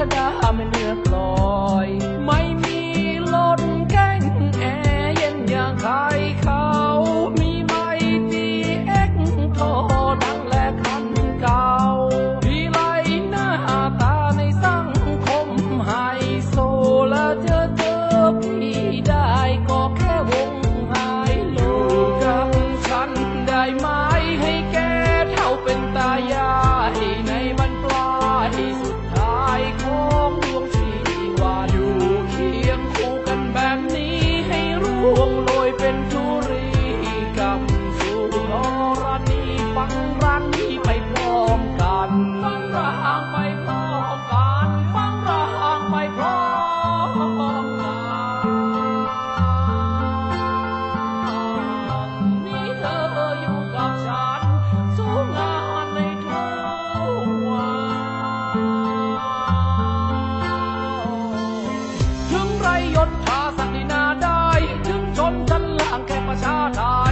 I'm in New York, you. 家长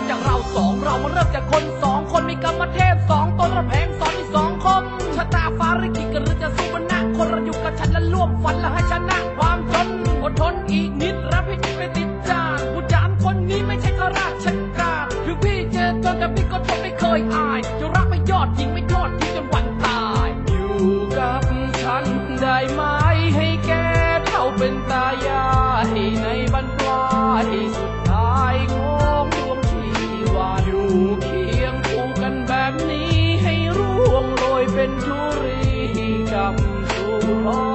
ริ่มจากเราสองเรามาเริ่มจากคนสองคนมีกรรมเทพสองตนระแพงสอนที่สองคมชะตาฟ้าริกิกหรือจะสู้มันหนักคนเราอยู่กับฉันและร่วมฝันและให้ชนะความทนอดทนอีกนิดรับให้จิตไปติดจานผู้จานคนนี้ไม่ใช่กระราชการถึงพี่เจอจนแต่พี่ก็ทนไม่เคยอายจะรักไม่ยอดทิ้งไม่ทอดทิ้งจนวันตาย อยู่กับฉันได้ไหม Oh.